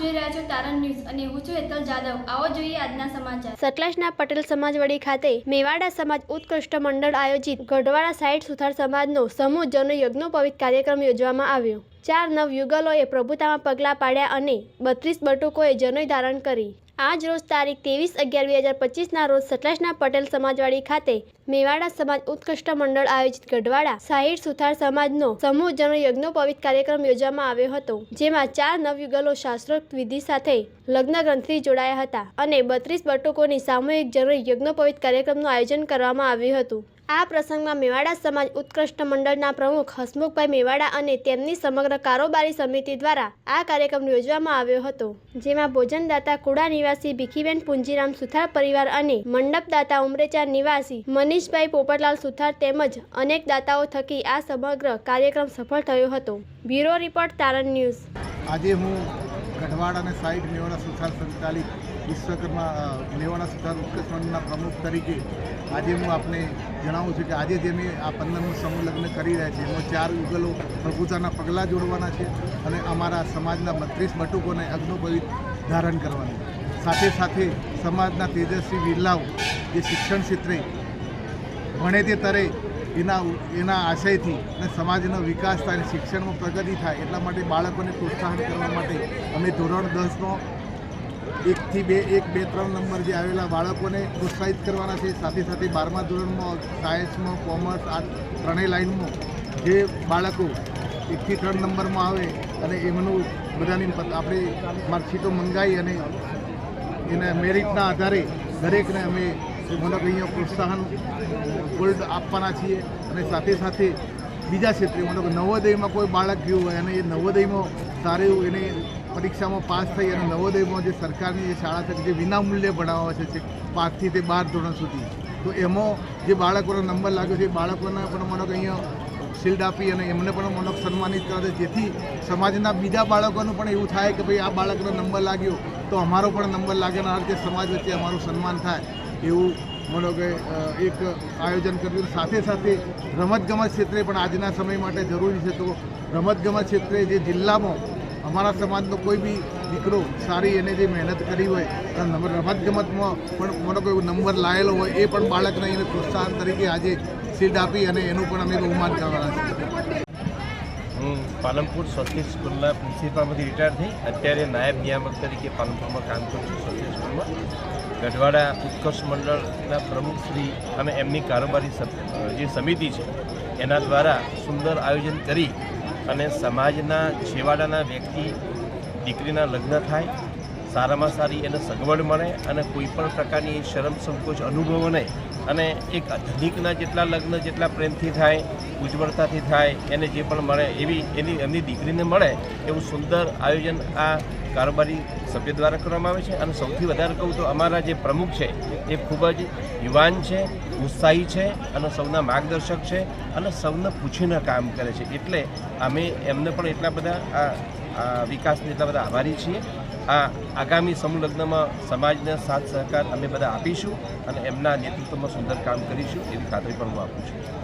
જોઈ રહ્યા છો પટેલ સમાજવાડી ખાતે મેવાડા સમાજ ઉત્કૃષ્ટ મંડળ આયોજિત ગઢવાડા સાઈડ સુથાર સમાજનો સમૂહ જનયજ્ઞોપવિત કાર્યક્રમ યોજવામાં આવ્યો. ચાર નવ યુગલોએ પ્રભુતામાં પગલાં પાડ્યા અને બત્રીસ બટુકોએ જનોય ધારણ કરી. આજ રોજ તારીખ ત્રેવીસ અગિયાર બે હજાર પચીસના રોજ સતલાસના પટેલ સમાજવાડી ખાતે મેવાડા સમાજ ઉત્કૃષ્ટ મંડળ આયોજિત ગઢવાડા સાહિર સુથાર સમાજનો સમૂહ જનયજ્ઞોપવિત કાર્યક્રમ યોજવામાં આવ્યો હતો, જેમાં ચાર નવયુગલો શાસ્ત્રોક્ત વિધિ સાથે લગ્ન ગ્રંથથી જોડાયા હતા અને બત્રીસ બટુકોની સામૂહિક જનયજ્ઞોપવિત કાર્યક્રમનું આયોજન કરવામાં આવ્યું હતું. આ પ્રસંગમાં મેવાડા સમાજ ઉત્કૃષ્ટ મંડળના પ્રમુખ હસમુખભાઈ મેવાડા અને તેમની સમગ્ર કારોબારી સમિતિ દ્વારા આ કાર્યક્રમ યોજવામાં આવ્યો હતો, જેમાં ભોજનદાતા કુડા નિવાસી ભીખીબેન પુંજીરામ સુથાર પરિવાર અને મંડપદાતા ઉમરેચા નિવાસી મનીષભાઈ પોપટલાલ સુથાર તેમજ અનેક દાતાઓ થકી આ સમગ્ર કાર્યક્રમ સફળ થયો હતો. બ્યુરો રિપોર્ટ તારણ ન્યૂઝ. આજે હું ગઢવાડ અને સાઈડ મેવાડા સુથાર સંચાલિત વિશ્વકર્મા મેવાડા સુથાર ઉત્કર્ષ પ્રમુખ તરીકે આજે હું આપને જણાવું છું કે આજે જે મેં આ પંદરમું સમૂહ લગ્ન કરી રહ્યા છે એમાં ચાર યુગલો પ્રભુતાના પગલાં જોડવાના છે અને અમારા સમાજના બત્રીસ બટુકોને અગ્નોપવિત ધારણ કરવાના સાથે સાથે સમાજના તેજસ્વી વિરલાઓ જે શિક્ષણ ક્ષેત્રે ભણે તે તરે એના એના આશયથી અને સમાજનો વિકાસ થાય અને શિક્ષણમાં પ્રગતિ થાય એટલા માટે બાળકોને પ્રોત્સાહન કરવા માટે અમે ધોરણ દસનો એકથી બે, એક, બે, ત્રણ નંબર જે આવેલા બાળકોને પ્રોત્સાહિત કરવાના છે. સાથે સાથે બારમા ધોરણમાં સાયન્સમાં, કોમર્સ, આ ત્રણેય લાઇનમાં જે બાળકો એકથી ત્રણ નંબરમાં આવે અને એમનું બધાની આપણે માર્કશીટો મંગાવી અને એના મેરિટના આધારે દરેકને અમે મને અહીંયા પ્રોત્સાહન ગોલ્ડ આપવાના છીએ અને સાથે સાથે બીજા ક્ષેત્રે મતલબ નવોદયમાં કોઈ બાળક ગયું હોય અને એ નવોદયમાં સારું એને પરીક્ષામાં પાસ થઈ અને નવોદયમાં જે સરકારની જે શાળા છે, જે વિનામૂલ્યે ભણાવવા છે પાંચથી તે બાર ધોરણ સુધી. તો એમાં જે બાળકોનો નંબર લાગ્યો છે, એ બાળકોને પણ મને અહીંયા શિલ્ડ આપી અને એમને પણ મને સન્માનિત કરે છે. જેથી સમાજના બીજા બાળકોનું પણ એવું થાય કે ભાઈ આ બાળકનો નંબર લાગ્યો, તો અમારો પણ નંબર લાગે અને રીતે સમાજ વચ્ચે અમારું સન્માન થાય. એવું માનો કે એક આયોજન કર્યું સાથે સાથે રમતગમત ક્ષેત્રે પણ આજના સમય માટે જરૂરી છે. તો રમતગમત ક્ષેત્રે જે જિલ્લામાં અમારા સમાજનો કોઈ બી દીકરો સારી એને જે મહેનત કરી હોય રમતગમતમાં પણ માનો કોઈ નંબર લાયેલો હોય, એ પણ બાળકને એને પ્રોત્સાહન તરીકે આજે સીટ આપી અને એનું પણ અમે બહુમાન કરવાના છીએ. હું પાલનપુર સ્વસ્તિક સ્કૂલના પ્રિન્સિપાલમાંથી રિટાયર થઈ અત્યારે નાયબ નિયામક તરીકે પાલનપુરમાં કામ કરું છું સ્વસ્તિક સ્કૂલમાં. ગઢવાડા ઉત્કર્ષ મંડળના પ્રમુખશ્રી અને એમની કારોબારી જે સમિતિ છે, એના દ્વારા સુંદર આયોજન કરી અને સમાજના છેવાડાના વ્યક્તિ, દીકરીના લગ્ન થાય સારામાં સારી એને સગવડ મળે અને કોઈ પણ પ્રકારની શરમ સંકોચ અનુભવો નહીં. અને એક ધનિકના જેટલા લગ્ન, જેટલા પ્રેમથી થાય, ઉજ્જવળતાથી થાય, એને જે પણ મળે એવી એની એમની દીકરીને મળે એવું સુંદર આયોજન આ કારોબારી સભ્ય દ્વારા કરવામાં આવે છે. અને સૌથી વધારે કહું તો અમારા જે પ્રમુખ છે, એ ખૂબ જ યુવાન છે, ઉત્સાહી છે અને સૌના માર્ગદર્શક છે અને સૌને પૂછીને કામ કરે છે. એટલે અમે એમને પણ એટલા બધા આ વિકાસને એટલા બધા આભારી છીએ. આ આગામી સમૂહ લગ્નમાં સમાજને સાથ સહકાર અમે બધા આપીશું અને એમના નેતૃત્વમાં સુંદર કામ કરીશું એવી ખાતરી પણ હું આપું છું.